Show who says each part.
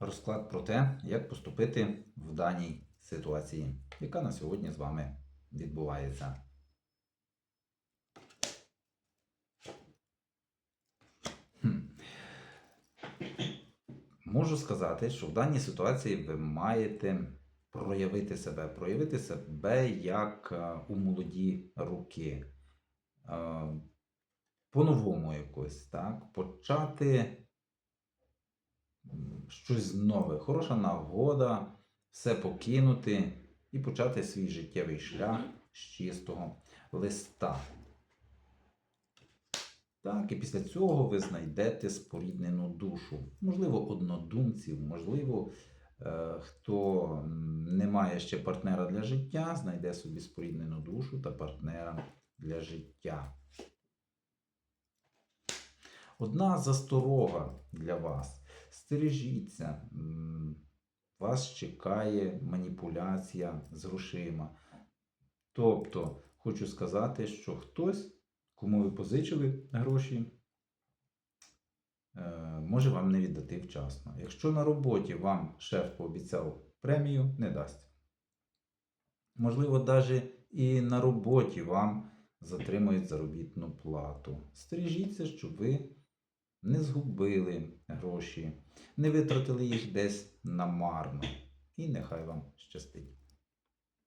Speaker 1: розклад про те, як поступити в даній ситуації, яка на сьогодні з вами відбувається. Можу сказати, що в даній ситуації ви маєте проявити себе, проявити себе як е, у молоді руки. Е, По-новому якось, так? Почати щось нове, хороша нагода, все покинути і почати свій життєвий шлях з чистого листа. Так, і після цього ви знайдете споріднену душу. Можливо, однодумців, можливо, е, хто не має ще партнера для життя, знайде собі споріднену душу та партнера для життя. Одна засторога для вас. Стережіться, вас чекає маніпуляція з грошима. Тобто, хочу сказати, що хтось, кому ви позичили гроші, е, може вам не віддати вчасно. Якщо на роботі вам шеф пообіцяв премію, не дасть. Можливо, навіть і на роботі вам затримують заробітну плату. Стережіться, щоб ви не згубили гроші, не витратили їх десь намарно. І нехай вам щастить.